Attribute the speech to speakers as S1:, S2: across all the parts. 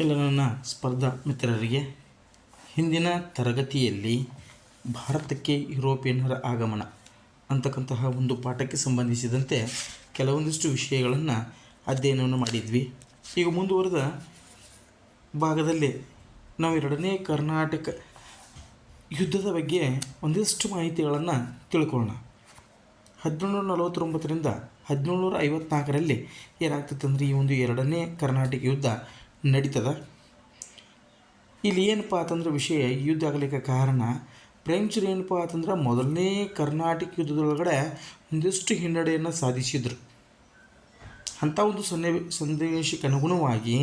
S1: ಎಲ್ಲ ನನ್ನ ಸ್ಪರ್ಧಾ ಮಿತ್ರರಿಗೆ, ಹಿಂದಿನ ತರಗತಿಯಲ್ಲಿ ಭಾರತಕ್ಕೆ ಯುರೋಪಿಯನ್ನರ ಆಗಮನ ಅಂತಕ್ಕಂತಹ ಒಂದು ಪಾಠಕ್ಕೆ ಸಂಬಂಧಿಸಿದಂತೆ ಕೆಲವೊಂದಿಷ್ಟು ವಿಷಯಗಳನ್ನು ಅಧ್ಯಯನವನ್ನು ಮಾಡಿದ್ವಿ. ಈಗ ಮುಂದುವರೆದ ಭಾಗದಲ್ಲಿ ನಾವು ಎರಡನೇ ಕರ್ನಾಟಕ ಯುದ್ಧದ ಬಗ್ಗೆ ಒಂದಿಷ್ಟು ಮಾಹಿತಿಗಳನ್ನು ತಿಳ್ಕೊಳ್ಳೋಣ. ಹದಿನೇಳ್ನೂರ ನಲವತ್ತೊಂಬತ್ತರಿಂದ ಹದಿನೇಳು ಐವತ್ನಾಲ್ಕರಲ್ಲಿ ಏನಾಗ್ತದೆ ಅಂದರೆ ಈ ಒಂದು ಎರಡನೇ ಕರ್ನಾಟಕ ಯುದ್ಧ ನಡೀತದ? ಇಲ್ಲಿ ಏನಪ್ಪ ಅಂತಂದ್ರೆ ವಿಷಯ, ಯುದ್ಧ ಆಗಲಿಕ್ಕೆ ಕಾರಣ ಫ್ರೆಂಚರು ಏನಪ್ಪ ಅಂತಂದ್ರೆ ಮೊದಲನೇ ಕರ್ನಾಟಕ ಯುದ್ಧದೊಳಗಡೆ ಒಂದಿಷ್ಟು ಹಿನ್ನಡೆಯನ್ನು ಸಾಧಿಸಿದರು. ಅಂಥ ಒಂದು ಸನ್ನಿ ಸನ್ನಿವೇಶಕ್ಕೆ ಅನುಗುಣವಾಗಿ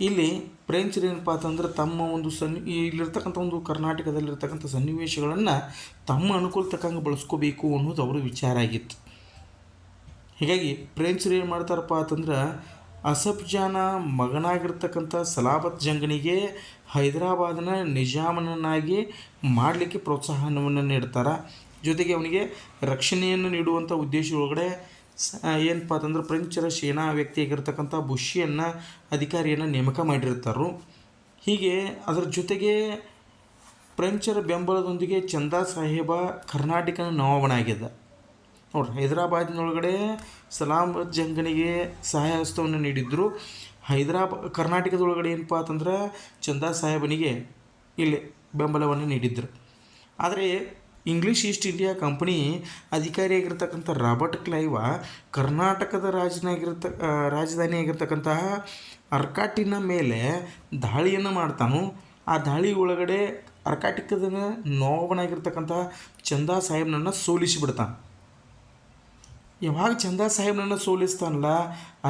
S1: ಇಲ್ಲಿ ಫ್ರೆಂಚರು ಏನಪ್ಪ ಅಂತಂದ್ರೆ ತಮ್ಮ ಒಂದು ಸನ್ನಿ ಇಲ್ಲಿರ್ತಕ್ಕಂಥ ಒಂದು ಕರ್ನಾಟಕದಲ್ಲಿರ್ತಕ್ಕಂಥ ಸನ್ನಿವೇಶಗಳನ್ನು ತಮ್ಮ ಅನುಕೂಲ ತಕ್ಕಂಗೆ ಬಳಸ್ಕೋಬೇಕು ಅನ್ನೋದು ಅವರ ವಿಚಾರ ಆಗಿತ್ತು. ಹೀಗಾಗಿ ಫ್ರೆಂಚರು ಏನು ಮಾಡ್ತಾರಪ್ಪ ಅಂತಂದ್ರೆ ಅಸಫ್ ಜಾನ ಮಗನಾಗಿರ್ತಕ್ಕಂಥ ಸಲಾಬತ್ ಜಂಗನಿಗೆ ಹೈದರಾಬಾದನ ನಿಜಾಮನನ್ನಾಗಿ ಮಾಡಲಿಕ್ಕೆ ಪ್ರೋತ್ಸಾಹನವನ್ನು ನೀಡ್ತಾರೆ. ಜೊತೆಗೆ ಅವನಿಗೆ ರಕ್ಷಣೆಯನ್ನು ನೀಡುವಂಥ ಉದ್ದೇಶ ಒಳಗಡೆ ಏನಪ್ಪ ಅಂತಂದ್ರೆ ಫ್ರೆಂಚರ ಸೇನಾ ವ್ಯಕ್ತಿಯಾಗಿರ್ತಕ್ಕಂಥ ಬುಷಿಯನ್ನು ಅಧಿಕಾರಿಯನ್ನು ನೇಮಕ ಮಾಡಿರ್ತಾರೆ. ಹೀಗೆ ಅದರ ಜೊತೆಗೆ ಫ್ರೆಂಚರ ಬೆಂಬಲದೊಂದಿಗೆ ಚಂದಾ ಸಾಹೇಬ ಕರ್ನಾಟಕನ ನವಾಬನಾಗಿದ್ದ. ನೋಡ್ರಿ, ಹೈದರಾಬಾದಿನೊಳಗಡೆ ಸಲಾಮ್ ಜಂಗನಿಗೆ ಸಹಾಯ ಹಸ್ತವನ್ನು ನೀಡಿದ್ದರು ಹೈದರಾಬಾ, ಕರ್ನಾಟಕದೊಳಗಡೆ ಏನಪ್ಪ ಅಂತಂದ್ರೆ ಚಂದಾ ಸಾಹೇಬನಿಗೆ ಇಲ್ಲಿ ಬೆಂಬಲವನ್ನು ನೀಡಿದ್ರು. ಆದರೆ ಇಂಗ್ಲೀಷ್ ಈಸ್ಟ್ ಇಂಡಿಯಾ ಕಂಪನಿ ಅಧಿಕಾರಿಯಾಗಿರ್ತಕ್ಕಂಥ ರಾಬರ್ಟ್ ಕ್ಲೈವ, ಕರ್ನಾಟಕದ ರಾಜನಾಗಿರ್ತ ರಾಜಧಾನಿಯಾಗಿರ್ತಕ್ಕಂತಹ ಅರ್ಕಾಟಿನ ಮೇಲೆ ದಾಳಿಯನ್ನು ಮಾಡ್ತಾನು. ಆ ದಾಳಿ ಒಳಗಡೆ ಅರ್ಕಾಟಿಕದ ನೋವನಾಗಿರ್ತಕ್ಕಂತಹ ಚಂದಾ ಸಾಹೇಬ್ನನ್ನು ಸೋಲಿಸಿಬಿಡ್ತಾನೆ ಯಾವಾಗ ಚಂದಾ ಸಾಹೇಬ್ನನ್ನು ಸೋಲಿಸ್ತಾನಲ್ಲ,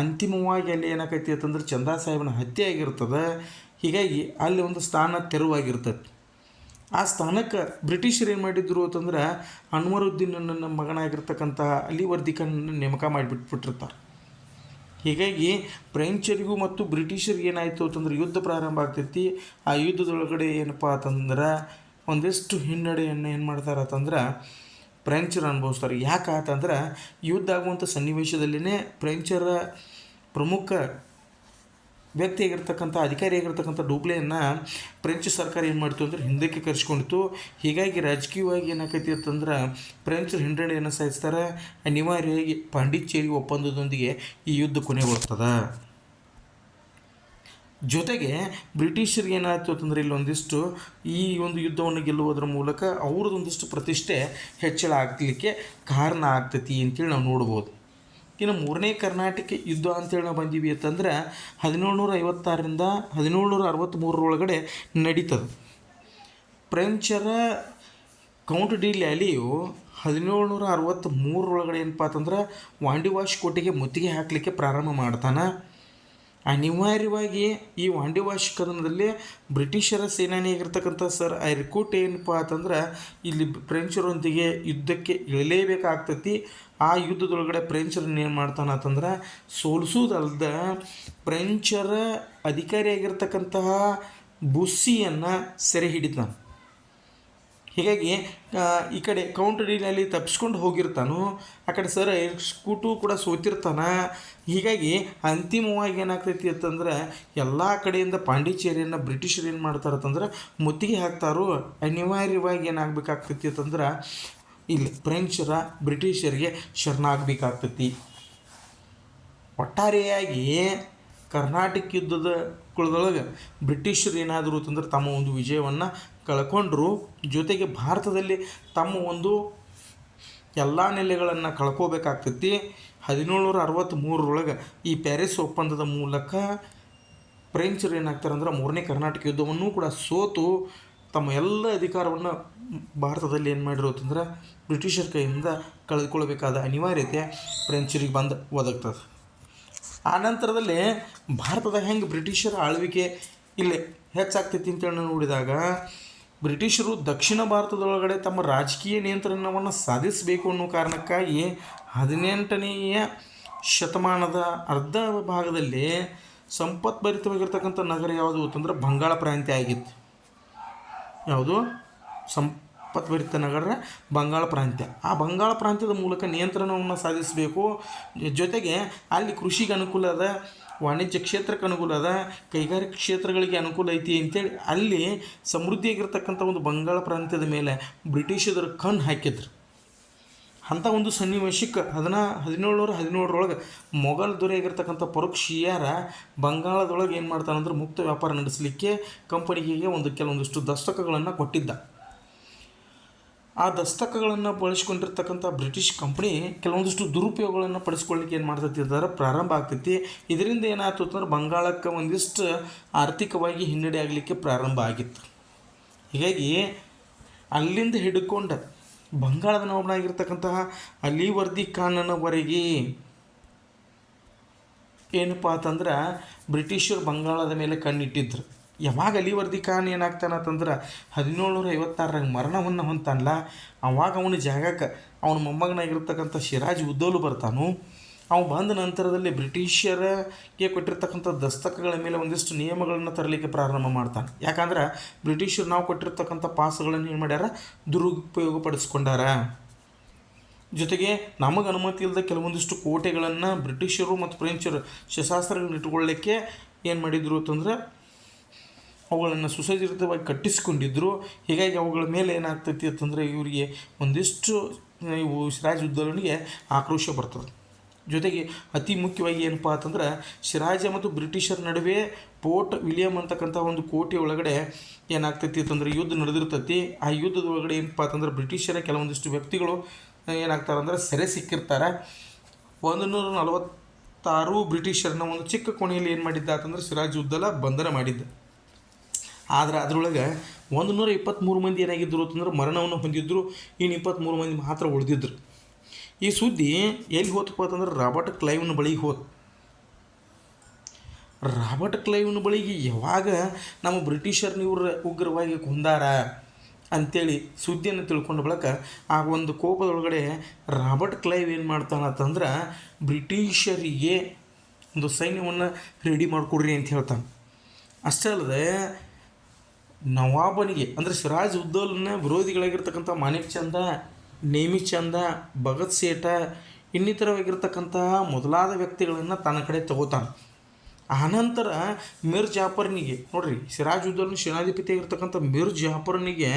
S1: ಅಂತಿಮವಾಗಿ ಅಲ್ಲಿ ಏನಾಕೈತಿ ಅಂತಂದ್ರೆ ಚಂದಾ ಸಾಹೇಬನ ಹತ್ಯೆ ಆಗಿರ್ತದೆ. ಹೀಗಾಗಿ ಅಲ್ಲಿ ಒಂದು ಸ್ಥಾನ ತೆರವಾಗಿರ್ತದೆ ಆ ಸ್ಥಾನಕ್ಕೆ ಬ್ರಿಟಿಷರು ಏನು ಮಾಡಿದ್ರು ಅಂತಂದ್ರೆ ಅನ್ವರುದ್ದೀನನ್ನ ಮಗನಾಗಿರ್ತಕ್ಕಂಥ ಅಲಿವರ್ದಿಕನನ್ನು ನೇಮಕ ಮಾಡಿಬಿಟ್ಬಿಟ್ಟಿರ್ತಾರೆ. ಹೀಗಾಗಿ ಫ್ರೆಂಚರಿಗೂ ಮತ್ತು ಬ್ರಿಟಿಷರಿಗೆ ಏನಾಯಿತು ಅಂತಂದ್ರೆ ಯುದ್ಧ ಪ್ರಾರಂಭ ಆಗ್ತೈತಿ. ಆ ಯುದ್ಧದೊಳಗಡೆ ಏನಪ್ಪ ಅಂತಂದ್ರೆ ಒಂದಿಷ್ಟು ಹಿನ್ನಡೆಯನ್ನು ಏನು ಮಾಡ್ತಾರೆ ಅಂತಂದ್ರೆ ಫ್ರೆಂಚರು ಅನುಭವಿಸ್ತಾರೆ. ಯಾಕೆ ಆತಂದ್ರೆ ಯುದ್ಧ ಆಗುವಂಥ ಸನ್ನಿವೇಶದಲ್ಲಿನೇ ಫ್ರೆಂಚರ ಪ್ರಮುಖ ವ್ಯಕ್ತಿಯಾಗಿರ್ತಕ್ಕಂಥ, ಅಧಿಕಾರಿಯಾಗಿರ್ತಕ್ಕಂಥ ಡೂಬ್ಲೆಯನ್ನು ಫ್ರೆಂಚ್ ಸರ್ಕಾರ ಏನು ಮಾಡ್ತು ಅಂದ್ರೆ ಹಿಂದಕ್ಕೆ ಕರೆಸ್ಕೊಂಡಿತ್ತು. ಹೀಗಾಗಿ ರಾಜಕೀಯವಾಗಿ ಏನಾಕೈತಿ ಅಂತಂದ್ರೆ ಫ್ರೆಂಚ್ ಹಿನ್ನಡೆಯನ್ನು ಸಾಧಿಸ್ತಾರೆ. ಅನಿವಾರ್ಯವಾಗಿ ಪಾಂಡಿಚೇರಿ ಒಪ್ಪಂದದೊಂದಿಗೆ ಈ ಯುದ್ಧ ಕೊನೆಗೊಳ್ತದೆ. ಜೊತೆಗೆ ಬ್ರಿಟಿಷರಿಗೆ ಏನಾಯಿತು ಅಂತಂದ್ರೆ ಇಲ್ಲೊಂದಿಷ್ಟು ಈ ಒಂದು ಯುದ್ಧವನ್ನು ಗೆಲ್ಲುವುದರ ಮೂಲಕ ಅವ್ರದ್ದೊಂದಿಷ್ಟು ಪ್ರತಿಷ್ಠೆ ಹೆಚ್ಚಳ ಆಗಲಿಕ್ಕೆ ಕಾರಣ ಆಗ್ತೈತಿ ಅಂತೇಳಿ ನಾವು ನೋಡ್ಬೋದು. ಇನ್ನು ಮೂರನೇ ಕರ್ನಾಟಕ ಯುದ್ಧ ಅಂತೇಳಿ ನಾವು ಬಂದೀವಿ ಅಂತಂದ್ರೆ ಹದಿನೇಳುನೂರ ಐವತ್ತಾರರಿಂದ ಹದಿನೇಳುನೂರ ಅರವತ್ತ್ಮೂರರೊಳಗಡೆ ನಡೀತದೆ. ಫ್ರೆಂಚರ ಕೌಂಟ್ ಡಿ ಲ್ಯಾಲಿಯು ಹದಿನೇಳುನೂರ ಅರವತ್ತ್ಮೂರರೊಳಗಡೆ ಏನಪ್ಪ ಅಂತಂದ್ರೆ ವಾಂಡಿವಾಶ್ ಕೋಟೆಗೆ ಮುತ್ತಿಗೆ ಹಾಕಲಿಕ್ಕೆ ಪ್ರಾರಂಭ ಮಾಡ್ತಾನೆ. ಅನಿವಾರ್ಯವಾಗಿ ಈ ವಾಂಡಿವಾಶ್ ಕದನದಲ್ಲಿ ಬ್ರಿಟಿಷರ ಸೇನಾನಿಯಾಗಿರ್ತಕ್ಕಂಥ ಸರ್ ಐರ್ಕೂಟ್ ಏನಪ್ಪ ಅಂತಂದ್ರೆ, ಇಲ್ಲಿ ಫ್ರೆಂಚರೊಂದಿಗೆ ಯುದ್ಧಕ್ಕೆ ಇಳಲೇಬೇಕಾಗ್ತತಿ ಆ ಯುದ್ಧದೊಳಗಡೆ ಫ್ರೆಂಚರನ್ನ ಏನು ಮಾಡ್ತಾನೆ ಅಂತಂದ್ರೆ, ಸೋಲಿಸೋದಲ್ದ ಫ್ರೆಂಚರ ಅಧಿಕಾರಿಯಾಗಿರ್ತಕ್ಕಂತಹ ಬುಸ್ಸಿಯನ್ನು ಸೆರೆ ಹಿಡಿತಾನೆ. ಹೀಗಾಗಿ ಈ ಕಡೆ ಕೌಂಟರಿನಲ್ಲಿ ತಪ್ಪಿಸ್ಕೊಂಡು ಹೋಗಿರ್ತಾನೋ. ಆ ಕಡೆ ಸರ್ ಸ್ಕೂಟು ಕೂಡ ಸೋತಿರ್ತಾನೆ. ಹೀಗಾಗಿ ಅಂತಿಮವಾಗಿ ಏನಾಗ್ತೈತಿ ಅಂತಂದ್ರೆ, ಎಲ್ಲ ಕಡೆಯಿಂದ ಪಾಂಡಿಚೇರಿಯನ್ನು ಬ್ರಿಟಿಷರು ಏನು ಮಾಡ್ತಾರೆ ಅಂತಂದ್ರೆ, ಮುತ್ತಿಗೆ ಹಾಕ್ತಾರೋ. ಅನಿವಾರ್ಯವಾಗಿ ಏನಾಗಬೇಕಾಗ್ತೈತಿ ಅಂತಂದ್ರೆ, ಇಲ್ಲಿ ಫ್ರೆಂಚರ ಬ್ರಿಟಿಷರಿಗೆ ಶರಣಾಗಬೇಕಾಗ್ತೈತಿ. ಒಟ್ಟಾರೆಯಾಗಿ ಕರ್ನಾಟಕ ಯುದ್ಧದ ಕುಳದೊಳಗೆ ಬ್ರಿಟಿಷರು ಏನಾದರೂ ಅಂತಂದ್ರೆ ತಮ್ಮ ಒಂದು ವಿಜಯವನ್ನು ಕಳ್ಕೊಂಡ್ರು, ಜೊತೆಗೆ ಭಾರತದಲ್ಲಿ ತಮ್ಮ ಒಂದು ಎಲ್ಲ ನೆಲೆಗಳನ್ನು ಕಳ್ಕೋಬೇಕಾಗ್ತೈತಿ. ಹದಿನೇಳುನೂರ ಅರವತ್ತ್ಮೂರರೊಳಗೆ ಈ ಪ್ಯಾರಿಸ್ ಒಪ್ಪಂದದ ಮೂಲಕ ಫ್ರೆಂಚರು ಏನಾಗ್ತಾರೆ ಅಂದ್ರೆ ಮೂರನೇ ಕರ್ನಾಟಕ ಯುದ್ಧವನ್ನು ಕೂಡ ಸೋತು, ತಮ್ಮ ಎಲ್ಲ ಅಧಿಕಾರವನ್ನು ಭಾರತದಲ್ಲಿ ಏನು ಮಾಡಿರೋ ಅಂತಂದ್ರೆ ಬ್ರಿಟಿಷರ ಕೈಯಿಂದ ಕಳೆದುಕೊಳ್ಬೇಕಾದ ಅನಿವಾರ್ಯತೆ ಫ್ರೆಂಚರಿಗೆ ಬಂದು ಒದಗ್ತದೆ. ಆ ನಂತರದಲ್ಲಿ ಭಾರತದ ಹೆಂಗೆ ಬ್ರಿಟಿಷರ ಆಳ್ವಿಕೆ ಇಲ್ಲಿ ಹೆಚ್ಚಾಗ್ತೈತಿ ಅಂತೇಳಿ ನೋಡಿದಾಗ, ಬ್ರಿಟಿಷರು ದಕ್ಷಿಣ ಭಾರತದೊಳಗಡೆ ತಮ್ಮ ರಾಜಕೀಯ ನಿಯಂತ್ರಣವನ್ನು ಸಾಧಿಸಬೇಕು ಅನ್ನೋ ಕಾರಣಕ್ಕಾಗಿ ಹದಿನೆಂಟನೆಯ ಶತಮಾನದ ಅರ್ಧ ಭಾಗದಲ್ಲಿ ಸಂಪತ್ಭರಿತವಾಗಿರ್ತಕ್ಕಂಥ ನಗರ ಯಾವುದು ಅಂತಂದ್ರೆ ಬಂಗಾಳ ಪ್ರಾಂತ್ಯ ಆಗಿತ್ತು. ಯಾವುದು? ಸಂಪತ್ಭರಿತ ನಗರ ಬಂಗಾಳ ಪ್ರಾಂತ್ಯ. ಆ ಬಂಗಾಳ ಪ್ರಾಂತ್ಯದ ಮೂಲಕ ನಿಯಂತ್ರಣವನ್ನು ಸಾಧಿಸಬೇಕು. ಜೊತೆಗೆ ಅಲ್ಲಿ ಕೃಷಿಗೆ ಅನುಕೂಲ ಅದ, ವಾಣಿಜ್ಯ ಕ್ಷೇತ್ರಕ್ಕೆ ಅನುಕೂಲ ಅದ, ಕೈಗಾರಿಕಾ ಕ್ಷೇತ್ರಗಳಿಗೆ ಅನುಕೂಲ ಐತಿ ಅಂತೇಳಿ ಅಲ್ಲಿ ಸಮೃದ್ಧಿಯಾಗಿರ್ತಕ್ಕಂಥ ಒಂದು ಬಂಗಾಳ ಪ್ರಾಂತ್ಯದ ಮೇಲೆ ಬ್ರಿಟಿಷರು ಕಣ್ಣು ಹಾಕಿದ್ರು. ಅಂಥ ಒಂದು ಸನ್ನಿವೇಶಕ್ಕೆ ಹದಿನಾ, ಹದಿನೇಳುನೂರ ಹದಿನೇಳರೊಳಗೆ ಮೊಘಲ್ ದೊರೆಯಾಗಿರ್ತಕ್ಕಂಥ ಪರೋಕ್ಷಿಯಾರ ಬಂಗಾಳದೊಳಗೆ ಏನು ಮಾಡ್ತಾನಂದ್ರೆ ಮುಕ್ತ ವ್ಯಾಪಾರ ನಡೆಸಲಿಕ್ಕೆ ಕಂಪನಿಗೆ ಒಂದು ಕೆಲವೊಂದಿಷ್ಟು ದಸ್ತಕಗಳನ್ನು ಕೊಟ್ಟಿದ್ದ. ಆ ದಸ್ತಕಗಳನ್ನು ಬಳಸ್ಕೊಂಡಿರ್ತಕ್ಕಂಥ ಬ್ರಿಟಿಷ್ ಕಂಪ್ನಿ ಕೆಲವೊಂದಿಷ್ಟು ದುರುಪಯೋಗಗಳನ್ನು ಪಡಿಸ್ಕೊಳ್ಳಿಕ್ಕೆ ಏನು ಮಾಡ್ತೈತಿ ಅದರ ಪ್ರಾರಂಭ ಆಗ್ತೈತಿ. ಇದರಿಂದ ಏನಾಯ್ತು ಅಂತಂದ್ರೆ ಬಂಗಾಳಕ್ಕೆ ಒಂದಿಷ್ಟು ಆರ್ಥಿಕವಾಗಿ ಹಿನ್ನಡೆ ಆಗಲಿಕ್ಕೆ ಪ್ರಾರಂಭ ಆಗಿತ್ತು. ಹೀಗಾಗಿ ಅಲ್ಲಿಂದ ಹಿಡ್ಕೊಂಡು ಬಂಗಾಳದ ನವಾಬನಾಗಿರ್ತಕ್ಕಂತಹ ಅಲಿವರ್ದಿ ಖಾನನವರೆಗೆ ಏನಪ್ಪ ಅಂತಂದ್ರೆ ಬ್ರಿಟಿಷರು ಬಂಗಾಳದ ಮೇಲೆ ಕಣ್ಣಿಟ್ಟಿದ್ರು. ಯಾವಾಗ ಅಲಿವರ್ದಿ ಖಾನ್ ಏನಾಗ್ತಾನ ಅಂತಂದ್ರೆ ಹದಿನೇಳುನೂರ ಐವತ್ತಾರರಾಗ ಮರಣವನ್ನು ಹೊಂತಾನಲ್ಲ ಅವಾಗ ಅವನ ಜಾಗಕ್ಕೆ, ಅವನ ಮೊಮ್ಮಗನಾಗಿರ್ತಕ್ಕಂಥ ಶಿರಾಜ್ ಉದ್ದೋಲು ಬರ್ತಾನು. ಅವನು ಬಂದ ನಂತರದಲ್ಲಿ ಬ್ರಿಟಿಷರಿಗೆ ಕೊಟ್ಟಿರ್ತಕ್ಕಂಥ ದಸ್ತಕಗಳ ಮೇಲೆ ಒಂದಿಷ್ಟು ನಿಯಮಗಳನ್ನು ತರಲಿಕ್ಕೆ ಪ್ರಾರಂಭ ಮಾಡ್ತಾನೆ. ಯಾಕಂದ್ರೆ ಬ್ರಿಟಿಷರು ನಾವು ಕೊಟ್ಟಿರ್ತಕ್ಕಂಥ ಪಾಸ್ಗಳನ್ನು ಏನು ಮಾಡ್ಯಾರ? ದುರುಪಯೋಗ ಪಡಿಸ್ಕೊಂಡಾರ ಜೊತೆಗೆ ನಮಗೆ ಅನುಮತಿ ಇಲ್ಲದ ಕೆಲವೊಂದಿಷ್ಟು ಕೋಟೆಗಳನ್ನು ಬ್ರಿಟಿಷರು ಮತ್ತು ಫ್ರೆಂಚರು ಶಸ್ತ್ರಾಸ್ತ್ರಗಳನ್ನ ಇಟ್ಕೊಳ್ಳಿಕ್ಕೆ ಏನು ಮಾಡಿದರು ಅಂತಂದ್ರೆ ಅವುಗಳನ್ನು ಸುಸಜ್ಜಿತವಾಗಿ ಕಟ್ಟಿಸ್ಕೊಂಡಿದ್ದರು ಹೀಗಾಗಿ ಅವುಗಳ ಮೇಲೆ ಏನಾಗ್ತೈತಿ ಅಂತಂದರೆ ಇವರಿಗೆ ಒಂದಿಷ್ಟು ಇವು ಸಿರಾಜ್ ಉದ್ದೋಲನಿಗೆ ಆಕ್ರೋಶ ಬರ್ತದೆ. ಜೊತೆಗೆ ಅತಿ ಮುಖ್ಯವಾಗಿ ಏನಪ್ಪ ಅಂತಂದ್ರೆ ಸಿರಾಜ ಮತ್ತು ಬ್ರಿಟಿಷರ ನಡುವೆ ಪೋರ್ಟ್ ವಿಲಿಯಂ ಅಂತಕ್ಕಂಥ ಒಂದು ಕೋಟೆ ಒಳಗಡೆ ಏನಾಗ್ತೈತಿ ಅಂತಂದ್ರೆ ಯುದ್ಧ ನಡೆದಿರ್ತೈತಿ. ಆ ಯುದ್ಧದ ಒಳಗಡೆ ಏನಪ್ಪ ಅಂತಂದ್ರೆ ಬ್ರಿಟಿಷರ ಕೆಲವೊಂದಿಷ್ಟು ವ್ಯಕ್ತಿಗಳು ಏನಾಗ್ತಾರೆ ಅಂದ್ರೆ ಸೆರೆ ಸಿಕ್ಕಿರ್ತಾರೆ. ಒಂದು ನೂರ ನಲವತ್ತಾರು ಬ್ರಿಟಿಷರನ್ನ ಒಂದು ಚಿಕ್ಕ ಕೋಣೆಯಲ್ಲಿ ಏನು ಮಾಡಿದ್ದ ಅಂತಂದ್ರೆ ಸಿರಾಜ್ ಉದ್ದಲ ಬಂಧನ ಮಾಡಿದ್ದ. ಆದ್ರೆ ಅದರೊಳಗೆ ಒಂದು ನೂರ ಇಪ್ಪತ್ತ್ಮೂರು ಮಂದಿ ಏನಾಗಿದ್ದರು ಅಂತಂದ್ರೆ ಮರಣವನ್ನು ಹೊಂದಿದ್ದರು ಇನ್ನು ಇಪ್ಪತ್ತ್ಮೂರು ಮಂದಿ ಮಾತ್ರ ಉಳಿದಿದ್ರು. ಈ ಸುದ್ದಿ ಎಲ್ಲಿ ಹೋತಪ್ಪ ಅಂತಂದ್ರೆ ರಾಬರ್ಟ್ ಕ್ಲೈವ್ನ ಬಳಿಗೆ ಹೋತ್. ರಾಬರ್ಟ್ ಕ್ಲೈವ್ನ ಬಳಿಗೆ ಯಾವಾಗ ನಮ್ಮ ಬ್ರಿಟಿಷರ್ನ ಇವ್ರ ಉಗ್ರವಾಗಿ ಕುಂದಾರ ಅಂಥೇಳಿ ಸುದ್ದಿಯನ್ನು ತಿಳ್ಕೊಂಡ ಬಳಿಕ ಆ ಒಂದು ಕೋಪದೊಳಗಡೆ ರಾಬರ್ಟ್ ಕ್ಲೈವ್ ಏನು ಮಾಡ್ತಾನೆ ಅಂತಂದ್ರೆ ಬ್ರಿಟಿಷರಿಗೆ ಒಂದು ಸೈನ್ಯವನ್ನು ರೆಡಿ ಮಾಡಿಕೊಡ್ರಿ ಅಂತ ಹೇಳ್ತಾನೆ. ಅಷ್ಟೇ ಅಲ್ಲದೆ ನವಾಬನಿಗೆ, ಅಂದರೆ ಸಿರಾಜ್ ಉದ್ದೋಲನ ವಿರೋಧಿಗಳಾಗಿರ್ತಕ್ಕಂಥ ಮಾಣಿಕ್ ಚಂದ, ನೇಮಿ ಚಂದ, ಭಗತ್ ಸೇಠ ಇನ್ನಿತರವಾಗಿರ್ತಕ್ಕಂತಹ ಮೊದಲಾದ ವ್ಯಕ್ತಿಗಳನ್ನು ತನ್ನ ಕಡೆ ತಗೋತಾನೆ. ಆನಂತರ ಮಿರ್ ಜಾಫರ್ನಿಗೆ, ನೋಡ್ರಿ, ಸಿರಾಜ್ ಉದ್ದೋಲನ ಸೇನಾಧಿಪತಿಯಾಗಿರ್ತಕ್ಕಂಥ ಮಿರ್ ಜಾಫರ್ನಿಗೆ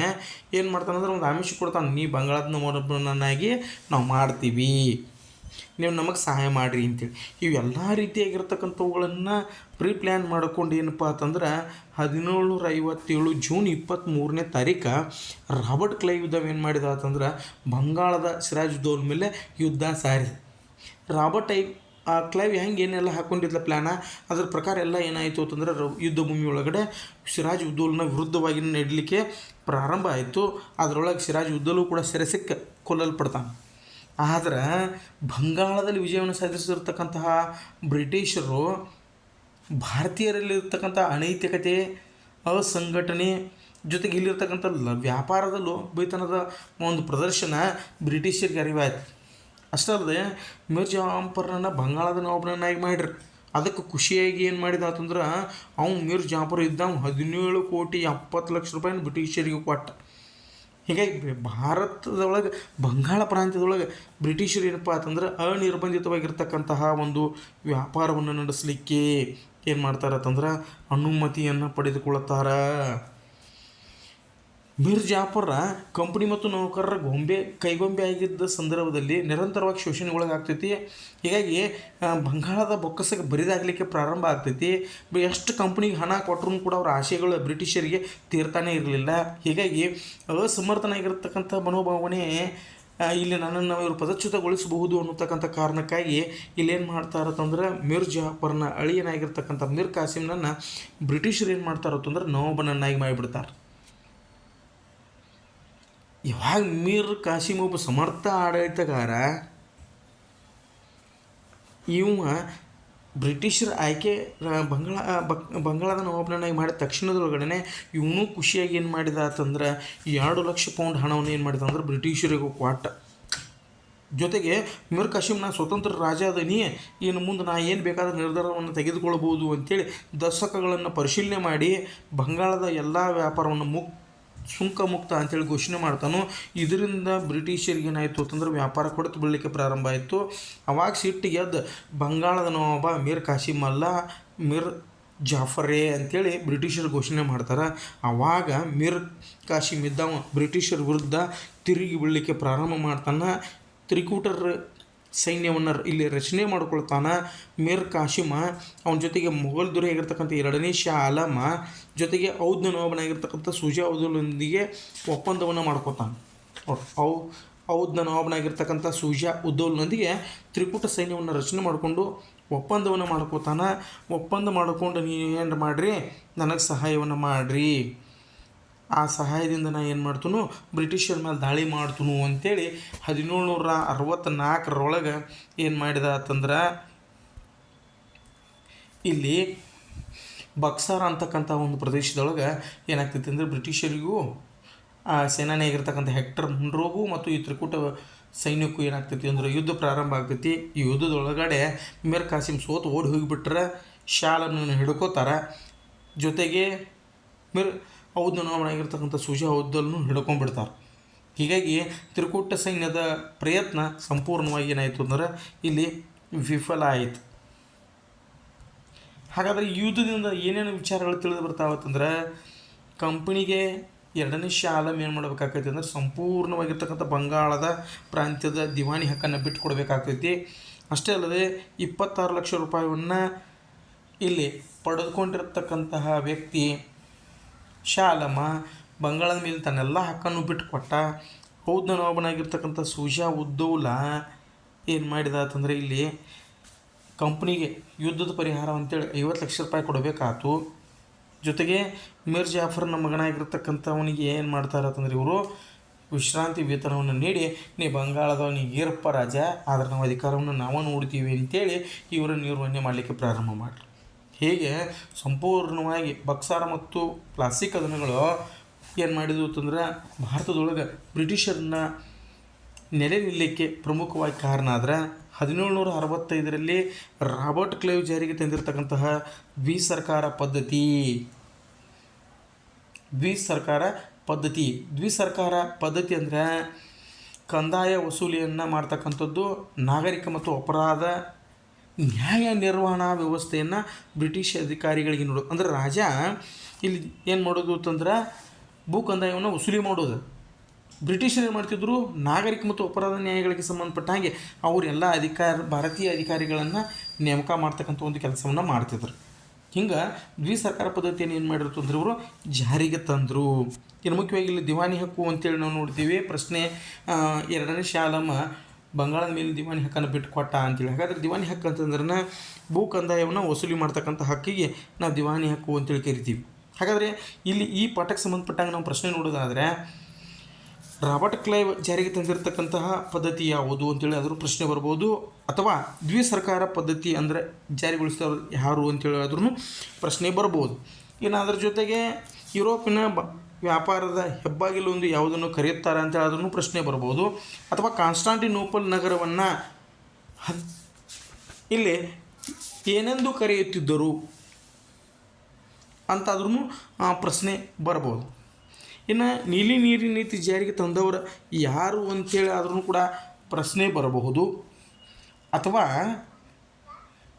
S1: ಏನು ಮಾಡ್ತಾನೆ ಅಂದ್ರೆ ಒಂದು ಆಮಿಷ ಕೊಡ್ತಾನೆ, ನೀ ಬಂಗಾಳದ ನನ್ನನ್ನಾಗಿ ನಾವು ಮಾಡ್ತೀವಿ. ನೀವು ನಮಗೆ ಸಹಾಯ ಮಾಡಿರಿ ಅಂತೇಳಿ. ಇವೆಲ್ಲ ರೀತಿಯಾಗಿರ್ತಕ್ಕಂಥವುಗಳನ್ನು ಪ್ರೀ ಪ್ಲ್ಯಾನ್ ಮಾಡ್ಕೊಂಡು ಏನಪ್ಪ ಅಂತಂದ್ರೆ ಹದಿನೇಳ್ನೂರ ಐವತ್ತೇಳು ಜೂನ್ ಇಪ್ಪತ್ತ್ಮೂರನೇ ತಾರೀಕು ರಾಬರ್ಟ್ ಕ್ಲೈವ್ ಯುದ್ಧ ಏನು ಮಾಡಿದ ಅಂತಂದ್ರೆ ಬಂಗಾಳದ ಸಿರಾಜ್ ಉದ್ದೋಲ್ ಮೇಲೆ ಯುದ್ಧ ಸಾರಿದ. ರಾಬರ್ಟ್ ಐ ಆ ಕ್ಲೈವ್ ಹೆಂಗೆ ಏನೆಲ್ಲ ಹಾಕ್ಕೊಂಡಿದ್ಲ ಪ್ಲ್ಯಾನ ಅದ್ರ ಪ್ರಕಾರ ಎಲ್ಲ ಏನಾಯಿತು ಅಂತಂದ್ರೆ ಯುದ್ಧ ಭೂಮಿ ಒಳಗಡೆ ಸಿರಾಜ್ ಉದ್ದೋಲ್ನ ವಿರುದ್ಧವಾಗಿ ನಡೀಲಿಕ್ಕೆ ಪ್ರಾರಂಭ ಆಯಿತು. ಅದರೊಳಗೆ ಸಿರಾಜ್ ಉದ್ದೋಲು ಕೂಡ ಸೆರೆಸಿಕ್ಕ ಕೊಲ್ಲಲ್ಪಡ್ತಾನೆ. ಆದ್ರೆ ಬಂಗಾಳದಲ್ಲಿ ವಿಜಯವನ್ನು ಸಾಧಿಸಿರ್ತಕ್ಕಂತಹ ಬ್ರಿಟಿಷರು ಭಾರತೀಯರಲ್ಲಿರ್ತಕ್ಕಂಥ ಅನೈತಿಕತೆ, ಅಸಂಘಟನೆ ಜೊತೆಗೆ ಇಲ್ಲಿರ್ತಕ್ಕಂಥ ಲ ವ್ಯಾಪಾರದ ಬೈತನದ ಒಂದು ಪ್ರದರ್ಶನ ಬ್ರಿಟಿಷರಿಗೆ ಅರಿವಾಯ್ತು. ಅಷ್ಟೇ ಅಲ್ಲದೆ ಮಿರ್ ಜಾಂಪರ್ನ ಬಂಗಾಳದ ನವಾಬನನ್ನಾಗಿ ಮಾಡ್ರಿ ಅದಕ್ಕೆ ಖುಷಿಯಾಗಿ ಏನು ಮಾಡಿದ ಅಂತಂದ್ರೆ ಅವ್ನು ಮಿರ್ ಜಾಂಪರ್ ಇದ್ದ ಹದಿನೇಳು ಕೋಟಿ ಎಪ್ಪತ್ತು ಲಕ್ಷ ರೂಪಾಯಿನ ಬ್ರಿಟಿಷರಿಗೆ ಕೊಟ್ಟ. ಹೀಗಾಗಿ ಭಾರತದೊಳಗೆ, ಬಂಗಾಳ ಪ್ರಾಂತ್ಯದೊಳಗೆ ಬ್ರಿಟಿಷರು ಏನಪ್ಪ ಅಂತಂದ್ರೆ ಅನಿರ್ಬಂಧಿತವಾಗಿರ್ತಕ್ಕಂತಹ ಒಂದು ವ್ಯಾಪಾರವನ್ನು ನಡೆಸಲಿಕ್ಕೆ ಏನು ಮಾಡ್ತಾರೆ ಅಂತಂದ್ರೆ ಅನುಮತಿಯನ್ನು ಪಡೆದುಕೊಳ್ಳುತ್ತಾರ? ಮಿರ್ ಜಾಫರ ಕಂಪ್ನಿ ಮತ್ತು ನೌಕರರ ಗೊಂಬೆ ಕೈಗೊಂಬೆ ಆಗಿದ್ದ ಸಂದರ್ಭದಲ್ಲಿ ನಿರಂತರವಾಗಿ ಶೋಷಣೆಗೊಳಗಾಗ್ತೈತಿ ಹೀಗಾಗಿ ಆ, ಬಂಗಾಳದ ಬೊಕ್ಕಸಕ್ಕೆ ಬರಿದಾಗಲಿಕ್ಕೆ ಪ್ರಾರಂಭ ಆಗ್ತೈತಿ. ಎಷ್ಟು ಕಂಪ್ನಿಗೆ ಹಣ ಕೊಟ್ಟರು ಕೂಡ ಅವ್ರ ಆಶಯಗಳು ಬ್ರಿಟಿಷರಿಗೆ ತೀರ್ತಾನೆ ಇರಲಿಲ್ಲ. ಹೀಗಾಗಿ ಅಸಮರ್ಥನಾಗಿರ್ತಕ್ಕಂಥ ಮನೋಭಾವನೆ ಇಲ್ಲಿ ನನ್ನನ್ನು ಇವರು ಪದಚ್ಯುತಗೊಳಿಸಬಹುದು ಅನ್ನತಕ್ಕಂಥ ಕಾರಣಕ್ಕಾಗಿ ಇಲ್ಲೇನು ಮಾಡ್ತಾರತ್ತಂದ್ರೆ ಮಿರ್ ಜಾಫರ್ನ ಅಳಿಯನಾಗಿರ್ತಕ್ಕಂಥ ಮಿರ್ ಕಾಸಿಮ್ನನ್ನು ಬ್ರಿಟಿಷರು ಏನು ಮಾಡ್ತಾರತ್ತಂದ್ರೆ ನವಾಬನನ್ನಾಗಿ ಮಾಡಿಬಿಡ್ತಾರೆ. ಯಾವಾಗ ಮೀರ್ ಕಾಸಿಮ್ ಒಬ್ಬ ಸಮರ್ಥ ಆಡಳಿತಗಾರ ಇವ ಬ್ರಿಟಿಷರ ಆಯ್ಕೆ ಬಂಗಾಳ ಬಂಗಾಳದ ನವಾಬ್ನಾಗಿ ಮಾಡಿದ ತಕ್ಷಣದೊಳಗಡೆ ಇವನು ಖುಷಿಯಾಗಿ ಏನು ಮಾಡಿದ ಅಂತಂದ್ರೆ ಎರಡು ಲಕ್ಷ ಪೌಂಡ್ ಹಣವನ್ನು ಏನು ಮಾಡಿದ ಅಂದ್ರೆ ಬ್ರಿಟಿಷರಿಗೂ ಕೊಟ್ಟ. ಜೊತೆಗೆ ಮೀರ್ ಕಾಶಿಮ್ ನಾ ಸ್ವತಂತ್ರ ರಾಜ ಇನ್ನು ಮುಂದೆ ನಾ ಏನು ಬೇಕಾದ ನಿರ್ಧಾರವನ್ನು ತೆಗೆದುಕೊಳ್ಬೋದು ಅಂತೇಳಿ ದಶಕಗಳನ್ನು ಪರಿಶೀಲನೆ ಮಾಡಿ ಬಂಗಾಳದ ಎಲ್ಲ ವ್ಯಾಪಾರವನ್ನು ಮುಕ್ತ ಸುಂಕ ಮುಕ್ತ ಅಂತೇಳಿ ಘೋಷಣೆ ಮಾಡ್ತಾನೋ, ಇದರಿಂದ ಬ್ರಿಟಿಷರಿಗೆ ಏನಾಯಿತು ಅಂತಂದ್ರೆ ವ್ಯಾಪಾರ ಕೊಡ್ತು ಬೀಳಲಿಕ್ಕೆ ಪ್ರಾರಂಭ ಆಯಿತು. ಅವಾಗ ಸಿಟ್ಟು ಎದ್ದು ಬಂಗಾಳದ ನವಾಬ ಮೀರ್ ಕಾಶಿಮ್ ಅಲ್ಲ, ಮೀರ್ ಜಾಫರೆ ಅಂತೇಳಿ ಬ್ರಿಟಿಷರು ಘೋಷಣೆ ಮಾಡ್ತಾರೆ. ಆವಾಗ ಮೀರ್ ಕಾಶಿಮ್ ಇದ್ದವ ಬ್ರಿಟಿಷರ ವಿರುದ್ಧ ತಿರುಗಿ ಬೀಳಲಿಕ್ಕೆ ಪ್ರಾರಂಭ ಮಾಡ್ತಾನೆ. ತ್ರಿಕೂಟರ ಸೈನ್ಯವನ್ನು ಇಲ್ಲಿ ರಚನೆ ಮಾಡ್ಕೊಳ್ತಾನೆ ಮೀರ್ ಕಾಶಿಮ. ಅವನ ಜೊತೆಗೆ ಮೊಘಲ್ ದೊರೆಯಾಗಿರ್ತಕ್ಕಂಥ ಎರಡನೇ ಶಾ ಆಲಮ ಜೊತೆಗೆ ಔದ್ನ ನವಾಬನಾಗಿರ್ತಕ್ಕಂಥ ಸುಜಾ ಉದೌಲೊಂದಿಗೆ ಒಪ್ಪಂದವನ್ನು ಮಾಡ್ಕೊತಾನೆ. ಔ, ಔದ್ ನವಾಬನಾಗಿರ್ತಕ್ಕಂಥ ಸುಜಾ ಉದ್ದೌಲ್ನೊಂದಿಗೆ ತ್ರಿಕೂಟ ಸೈನ್ಯವನ್ನು ರಚನೆ ಮಾಡಿಕೊಂಡು ಒಪ್ಪಂದವನ್ನು ಮಾಡ್ಕೋತಾನೆ. ಒಪ್ಪಂದ ಮಾಡಿಕೊಂಡು ಏನು ಮಾಡಿರಿ? ನನಗೆ ಸಹಾಯವನ್ನು ಮಾಡಿರಿ. ಆ ಸಹಾಯದಿಂದ ನಾ ಏನು ಮಾಡ್ತನು, ಬ್ರಿಟಿಷರ ಮೇಲೆ ದಾಳಿ ಮಾಡ್ತನು ಅಂತೇಳಿ ಹದಿನೇಳು ನೂರ ಅರವತ್ತ್ನಾಲ್ಕರೊಳಗೆ ಏನು ಮಾಡಿದ ಅಂತಂದ್ರೆ ಇಲ್ಲಿ ಬಕ್ಸಾರ್ ಅಂತಕ್ಕಂಥ ಒಂದು ಪ್ರದೇಶದೊಳಗೆ ಏನಾಗ್ತೈತಿ ಅಂದರೆ ಬ್ರಿಟಿಷರಿಗೂ, ಆ ಸೇನಾನಿಯಾಗಿರ್ತಕ್ಕಂಥ ಹೆಕ್ಟರ್ ಮುನ್ರೋಗೂ ಮತ್ತು ಈ ತ್ರಿಕೂಟ ಸೈನ್ಯಕ್ಕೂ ಏನಾಗ್ತೈತಿ ಅಂದ್ರೆ ಯುದ್ಧ ಪ್ರಾರಂಭ ಆಗ್ತೈತಿ. ಈ ಯುದ್ಧದೊಳಗಡೆ ಮೀರ್ ಕಾಸಿಮ್ ಸೋತು ಓಡಿ ಹೋಗಿಬಿಟ್ರೆ, ಶಾಲನ್ನು ಹಿಡ್ಕೋತಾರೆ. ಜೊತೆಗೆ ಮಿರ್ ಔದ್ನ ಆಗಿರ್ತಕ್ಕಂಥ ಸುಜ ಹೌದಲ್ಲೂ ಹಿಡ್ಕೊಂಡ್ಬಿಡ್ತಾರೆ ಹೀಗಾಗಿ ತ್ರಿಕೂಟ ಸೈನ್ಯದ ಪ್ರಯತ್ನ ಸಂಪೂರ್ಣವಾಗಿ ಏನಾಯಿತು ಅಂದ್ರೆ ಇಲ್ಲಿ ವಿಫಲ ಆಯಿತು. ಹಾಗಾದರೆ ಯುದ್ಧದಿಂದ ಏನೇನು ವಿಚಾರಗಳು ತಿಳಿದು ಬರ್ತಾವತ್ತಂದ್ರೆ ಕಂಪನಿಗೆ ಎರಡನೇ ಶಾಲಮ್ ಏನು ಮಾಡಬೇಕಾಗ್ತೈತಿ ಅಂದ್ರೆ ಸಂಪೂರ್ಣವಾಗಿರ್ತಕ್ಕಂಥ ಬಂಗಾಳದ ಪ್ರಾಂತ್ಯದ ದಿವಾನಿ ಹಕ್ಕನ್ನು ಬಿಟ್ಟು ಕೊಡಬೇಕಾಗ್ತೈತಿ ಅಷ್ಟೇ ಅಲ್ಲದೆ ಇಪ್ಪತ್ತಾರು ಲಕ್ಷ ರೂಪಾಯಿಯನ್ನು ಇಲ್ಲಿ ಪಡೆದುಕೊಂಡಿರ್ತಕ್ಕಂತಹ ವ್ಯಕ್ತಿ ಶಾ ಆಲಮ ಬಂಗಾಳದ ಮೇಲೆ ತನ್ನೆಲ್ಲ ಹಕ್ಕನ್ನು ಬಿಟ್ಟು ಕೊಟ್ಟ ಹೌದ ನವಾಬನಾಗಿರ್ತಕ್ಕಂಥ ಸುಜಾ ಉದ್ದೌಲ ಏನು ಮಾಡಿದ ಅಂತಂದರೆ ಇಲ್ಲಿ ಕಂಪ್ನಿಗೆ ಯುದ್ಧದ ಪರಿಹಾರ ಅಂತೇಳಿ ಐವತ್ತು ಲಕ್ಷ ರೂಪಾಯಿ ಕೊಡಬೇಕಾತು. ಜೊತೆಗೆ ಮೀರ್ ಜಾಫರ್ನ ಮಗನಾಗಿರ್ತಕ್ಕಂಥವನಿಗೆ ಏನು ಮಾಡ್ತಾರೆ ಅಂತಂದ್ರೆ ಇವರು ವಿಶ್ರಾಂತಿ ವೇತನವನ್ನು ನೀಡಿ, ನೀ ಬಂಗಾಳದವನಿಗೆ ಏರಪ್ಪ ರಾಜ, ಆದರೆ ನಾವು ಅಧಿಕಾರವನ್ನು ನಾವು ನೋಡ್ತೀವಿ ಅಂತೇಳಿ ಇವರನ್ನು ನಿರ್ವಹಣೆ ಮಾಡಲಿಕ್ಕೆ ಪ್ರಾರಂಭ ಮಾಡ್ರಿ. ಹೀಗೆ ಸಂಪೂರ್ಣವಾಗಿ ಬಕ್ಸಾರ ಮತ್ತು ಪ್ಲಾಸ್ಟಿಕ್ ಕದನಗಳು ಏನು ಮಾಡಿದ್ವು ಅಂತಂದ್ರೆ ಭಾರತದೊಳಗೆ ಬ್ರಿಟಿಷರನ್ನ ನೆಲೆ ನಿಲ್ಲಕ್ಕೆ ಪ್ರಮುಖವಾಗಿ ಕಾರಣ ಆದ್ರೆ ಹದಿನೇಳು ನೂರ ಅರವತ್ತೈದರಲ್ಲಿ ರಾಬರ್ಟ್ ಕ್ಲೇವ್ ಜಾರಿಗೆ ತಂದಿರತಕ್ಕಂತಹ ದ್ವಿ ಸರ್ಕಾರ ಪದ್ಧತಿ. ದ್ವಿ ಸರ್ಕಾರ ಪದ್ಧತಿ. ದ್ವಿ ಸರ್ಕಾರ ಪದ್ಧತಿ ಅಂದರೆ ಕಂದಾಯ ವಸೂಲಿಯನ್ನು ಮಾಡ್ತಕ್ಕಂಥದ್ದು ನಾಗರಿಕ ಮತ್ತು ಅಪರಾಧ ನ್ಯಾಯ ನಿರ್ವಹಣಾ ವ್ಯವಸ್ಥೆಯನ್ನು ಬ್ರಿಟಿಷ್ ಅಧಿಕಾರಿಗಳಿಗೆ ನೋಡು. ಅಂದ್ರೆ ರಾಜ ಇಲ್ಲಿ ಏನು ಮಾಡೋದು ಅಂತಂದ್ರೆ ಭೂ ಕಂದಾಯವನ್ನು ವಸೂಲಿ ಮಾಡೋದು. ಬ್ರಿಟಿಷರು ಏನು ಮಾಡ್ತಿದ್ರು? ನಾಗರಿಕ ಮತ್ತು ಅಪರಾಧ ನ್ಯಾಯಗಳಿಗೆ ಸಂಬಂಧಪಟ್ಟ ಹಾಗೆ ಅವರೆಲ್ಲ ಅಧಿಕಾರ, ಭಾರತೀಯ ಅಧಿಕಾರಿಗಳನ್ನು ನೇಮಕ ಮಾಡ್ತಕ್ಕಂಥ ಒಂದು ಕೆಲಸವನ್ನು ಮಾಡ್ತಿದ್ರು. ಹಿಂಗೆ ದ್ವಿ ಸರ್ಕಾರ ಪದ್ಧತಿಯನ್ನು ಏನು ಮಾಡಿರ್ತು ಅಂದ್ರೆ ಇವರು ಜಾರಿಗೆ ತಂದರು. ಇನ್ನು ಮುಖ್ಯವಾಗಿ ಇಲ್ಲಿ ದಿವಾನಿ ಹಕ್ಕು ಅಂತೇಳಿ ನಾವು ನೋಡ್ತೀವಿ. ಪ್ರಶ್ನೆ ಎರಡನೇ ಶಾಲಮ್ಮ ಬಂಗಾಳದ ಮೇಲೆ ದಿವಾನಿ ಹಕ್ಕನ್ನು ಬಿಟ್ಟು ಕೊಟ್ಟ ಅಂತೇಳಿ. ಹಾಗಾದ್ರೆ ದಿವಾನಿ ಹಕ್ಕು ಅಂತಂದ್ರೆ ಭೂ ಕಂದಾಯವನ್ನು ವಸೂಲಿ ಮಾಡ್ತಕ್ಕಂಥ ಹಕ್ಕಿಗೆ ನಾವು ದಿವಾನಿ ಹಕ್ಕು ಅಂತೇಳಿ ಕರಿತೀವಿ. ಹಾಗಾದರೆ ಇಲ್ಲಿ ಈ ಪಾಠಕ್ಕೆ ಸಂಬಂಧಪಟ್ಟಂಗೆ ನಾವು ಪ್ರಶ್ನೆ ನೋಡೋದಾದರೆ, ರಾಬರ್ಟ್ ಕ್ಲೈವ್ ಜಾರಿಗೆ ತಂದಿರತಕ್ಕಂತಹ ಪದ್ಧತಿ ಯಾವುದು ಅಂತೇಳಿ ಅದ್ರ ಪ್ರಶ್ನೆ ಬರ್ಬೋದು. ಅಥವಾ ದ್ವಿ ಸರ್ಕಾರ ಪದ್ಧತಿ ಅಂದರೆ ಜಾರಿಗೊಳಿಸಿದವರು ಯಾರು ಅಂತೇಳಿ ಆದ್ರೂ ಪ್ರಶ್ನೆ ಬರ್ಬೋದು. ಇನ್ನು ಅದ್ರ ಜೊತೆಗೆ ಯುರೋಪಿನ ವ್ಯಾಪಾರದ ಹೆಬ್ಬಾಗಿಲು ಒಂದು ಯಾವುದನ್ನು ಕರೆಯುತ್ತಾರೆ ಅಂತ ಅದನ್ನು ಪ್ರಶ್ನೆ ಬರ್ಬೋದು. ಅಥವಾ ಕಾನ್ಸ್ಟಾಂಟಿನೋಪಲ್ ನಗರವನ್ನು ಇಲ್ಲಿ ಏನೆಂದು ಕರೆಯುತ್ತಿದ್ದರು ಅಂತಾದ್ರೂ ಪ್ರಶ್ನೆ ಬರ್ಬೋದು. ಇನ್ನು ನೀಲಿ ನೀರಿನ ನೀತಿ ಜಾರಿಗೆ ತಂದವರು ಯಾರು ಅಂತೇಳಿ ಆದ್ರೂ ಕೂಡ ಪ್ರಶ್ನೆ ಬರಬಹುದು. ಅಥವಾ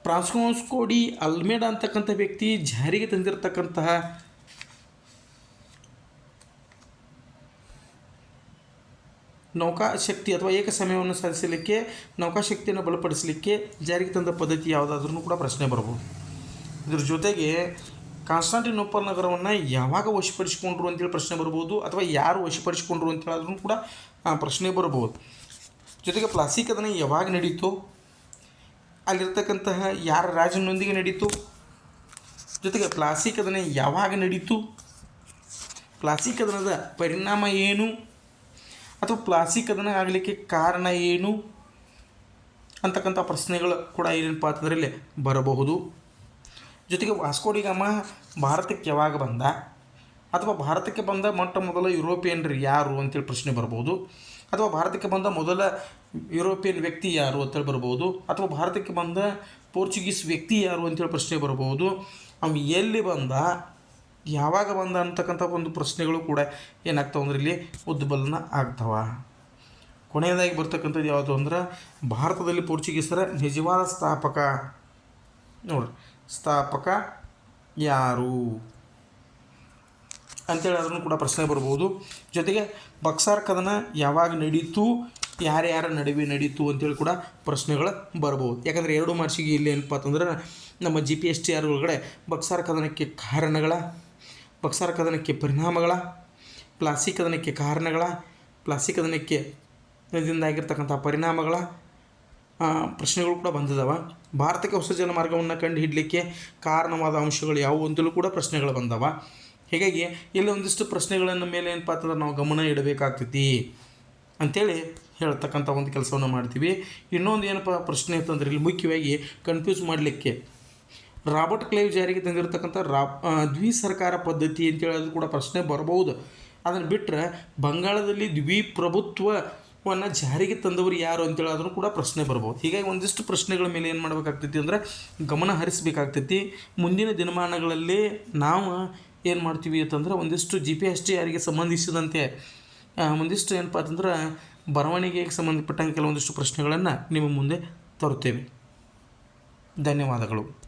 S1: ಫ್ರಾನ್ಸ್ಕೋಸ್ಕೋಡಿ ಅಲ್ಮೇಡ ಅಂತಕ್ಕಂಥ ವ್ಯಕ್ತಿ ಜಾರಿಗೆ ತಂದಿರತಕ್ಕಂತಹ ನೌಕಾಶಕ್ತಿ ಅಥವಾ ಏಕ ಸಮಯವನ್ನು ಸಾಧಿಸಲಿಕ್ಕೆ, ನೌಕಾಶಕ್ತಿಯನ್ನು ಬಲಪಡಿಸಲಿಕ್ಕೆ ಜಾರಿಗೆ ತಂದ ಪದ್ಧತಿ ಯಾವುದಾದ್ರೂ ಕೂಡ ಪ್ರಶ್ನೆ ಬರ್ಬೋದು. ಇದ್ರ ಜೊತೆಗೆ ಕಾನ್ಸ್ಟಾಂಟಿನೋಪಲ್ ನಗರವನ್ನು ಯಾವಾಗ ವಶಪಡಿಸಿಕೊಂಡ್ರು ಅಂತೇಳಿ ಪ್ರಶ್ನೆ ಬರ್ಬೋದು ಅಥವಾ ಯಾರು ವಶಪಡಿಸಿಕೊಂಡ್ರು ಅಂತೇಳಿ ಆದ್ರೂ ಕೂಡ ಪ್ರಶ್ನೆ ಬರ್ಬೋದು. ಜೊತೆಗೆ ಪ್ಲಾಸ್ಟಿಕ್ ಕದನ ಯಾವಾಗ ನಡೀತು? ಅಲ್ಲಿರ್ತಕ್ಕಂತಹ ಯಾರ ರಾಜನೊಂದಿಗೆ ನಡೀತು? ಜೊತೆಗೆ ಪ್ಲಾಸ್ಟಿಕ್ ಕದನ ಯಾವಾಗ ನಡೀತು? ಪ್ಲಾಸ್ಟಿಕ್ ಕದನದ ಪರಿಣಾಮ ಏನು? ಅಥವಾ ಪ್ಲಾಸ್ಟಿಕ್ ಅದನ್ನು ಆಗಲಿಕ್ಕೆ ಕಾರಣ ಏನು? ಅಂತಕ್ಕಂಥ ಪ್ರಶ್ನೆಗಳು ಕೂಡ ಏನಪ್ಪ ಅಂತಂದ್ರೆ ಬರಬಹುದು. ಜೊತೆಗೆ ವಾಸ್ಕೋಡಿಗಾಮ ಭಾರತಕ್ಕೆ ಯಾವಾಗ ಬಂದ? ಅಥವಾ ಭಾರತಕ್ಕೆ ಬಂದ ಮೊಟ್ಟ ಮೊದಲ ಯುರೋಪಿಯನ್ರು ಯಾರು ಅಂತೇಳಿ ಪ್ರಶ್ನೆ ಬರ್ಬೋದು ಅಥವಾ ಭಾರತಕ್ಕೆ ಬಂದ ಮೊದಲ ಯುರೋಪಿಯನ್ ವ್ಯಕ್ತಿ ಯಾರು ಅಂತೇಳಿ ಬರ್ಬೋದು ಅಥವಾ ಭಾರತಕ್ಕೆ ಬಂದ ಪೋರ್ಚುಗೀಸ್ ವ್ಯಕ್ತಿ ಯಾರು ಅಂತೇಳಿ ಪ್ರಶ್ನೆ ಬರ್ಬೋದು ಅವ್ನು ಎಲ್ಲಿ ಬಂದ? ಯಾವಾಗ ಬಂದ ಅಂತಕ್ಕಂಥ ಒಂದು ಪ್ರಶ್ನೆಗಳು ಕೂಡ ಏನಾಗ್ತಾವೆ ಅಂದ್ರೆ ಇಲ್ಲಿ ಉದ್ಬಲನ ಆಗ್ತಾವ. ಕೊನೆಯದಾಗಿ ಬರ್ತಕ್ಕಂಥದ್ದು ಯಾವುದು ಅಂದ್ರೆ ಭಾರತದಲ್ಲಿ ಪೋರ್ಚುಗೀಸರ ನಿಜವಾದ ಸ್ಥಾಪಕ. ನೋಡ್ರಿ, ಸ್ಥಾಪಕ ಯಾರು? ಅಂತೇಳಿ ಅದನ್ನು ಕೂಡ ಪ್ರಶ್ನೆ ಬರ್ಬೋದು. ಜೊತೆಗೆ ಬಕ್ಸಾರ್ ಕದನ ಯಾವಾಗ ನಡೀತು, ಯಾರ್ಯಾರ ನಡುವೆ ನಡೀತು ಅಂತೇಳಿ ಕೂಡ ಪ್ರಶ್ನೆಗಳು ಬರ್ಬೋದು. ಯಾಕಂದರೆ ಎರಡು ಮಾರ್ಚಿಗೆ ಇಲ್ಲಿ ಏನಪ್ಪ ಅಂತಂದ್ರೆ ನಮ್ಮ G P S T R ಒಳಗಡೆ ಬಕ್ಸಾರ್ ಕದನಕ್ಕೆ ಕಾರಣಗಳ ಬಕ್ಸಾರ್ ಕದನಕ್ಕೆ ಪರಿಣಾಮಗಳ ಪ್ಲಾಸ್ಟಿಕ್ ಕದನಕ್ಕೆ ಕಾರಣಗಳ ಪ್ಲಾಸ್ಟಿಕ್ ಕದನಕ್ಕೆ ಇದರಿಂದಾಗಿರ್ತಕ್ಕಂಥ ಪರಿಣಾಮಗಳ ಪ್ರಶ್ನೆಗಳು ಕೂಡ ಬಂದಿದ್ದಾವೆ ಭಾರತಕ್ಕೆ ಹೊಸ ಜಲಮಾರ್ಗವನ್ನು ಕಂಡು ಹಿಡಲಿಕ್ಕೆ ಕಾರಣವಾದ ಅಂಶಗಳು ಯಾವುವು ಅಂತಲೂ ಕೂಡ ಪ್ರಶ್ನೆಗಳು ಬಂದವ. ಹೀಗಾಗಿ ಇಲ್ಲಿ ಒಂದಿಷ್ಟು ಪ್ರಶ್ನೆಗಳನ್ನು ಮೇಲೆ ಏನಪ್ಪ ಅಂತಂದ್ರೆ ನಾವು ಗಮನ ಇಡಬೇಕಾಗ್ತೈತಿ ಅಂಥೇಳಿ ಹೇಳ್ತಕ್ಕಂಥ ಒಂದು ಕೆಲಸವನ್ನು ಮಾಡ್ತೀವಿ. ಇನ್ನೊಂದು ಏನಪ್ಪ ಪ್ರಶ್ನೆ ಅಂತಂದ್ರೆ ಇಲ್ಲಿ ಮುಖ್ಯವಾಗಿ ಕನ್ಫ್ಯೂಸ್ ಮಾಡಲಿಕ್ಕೆ ರಾಬರ್ಟ್ ಕ್ಲೈವ್ ಜಾರಿಗೆ ತಂದಿರತಕ್ಕಂಥ ರಾ ಆ, ದ್ವಿ ಸರ್ಕಾರ ಪದ್ಧತಿ ಅಂತೇಳಿ ಅದು ಕೂಡ ಪ್ರಶ್ನೆ ಬರಬಹುದು ಅದನ್ನು ಬಿಟ್ಟರೆ ಬಂಗಾಳದಲ್ಲಿ ದ್ವಿಪ್ರಭುತ್ವವನ್ನು ಜಾರಿಗೆ ತಂದವರು ಯಾರು ಅಂತೇಳಿ ಕೂಡ ಪ್ರಶ್ನೆ ಬರ್ಬೋದು. ಹೀಗಾಗಿ ಒಂದಿಷ್ಟು ಪ್ರಶ್ನೆಗಳ ಮೇಲೆ ಏನು ಮಾಡಬೇಕಾಗ್ತೈತಿ ಅಂದ್ರೆ ಗಮನ ಹರಿಸಬೇಕಾಗ್ತೈತಿ. ಮುಂದಿನ ದಿನಮಾನಗಳಲ್ಲಿ ನಾವು ಏನು ಮಾಡ್ತೀವಿ ಅಂತಂದ್ರೆ ಒಂದಿಷ್ಟು ಜಿ ಪಿ ಎಸ್ ಟಿ ಯಾರಿಗೆ ಸಂಬಂಧಿಸಿದಂತೆ ಒಂದಿಷ್ಟು ಏನಪ್ಪ ಅಂತಂದ್ರೆ ಬರವಣಿಗೆಗೆ ಸಂಬಂಧಪಟ್ಟಂಗೆ ಕೆಲವೊಂದಿಷ್ಟು ಪ್ರಶ್ನೆಗಳನ್ನು ನಿಮ್ಮ ಮುಂದೆ ತರುತ್ತೇವೆ. ಧನ್ಯವಾದಗಳು.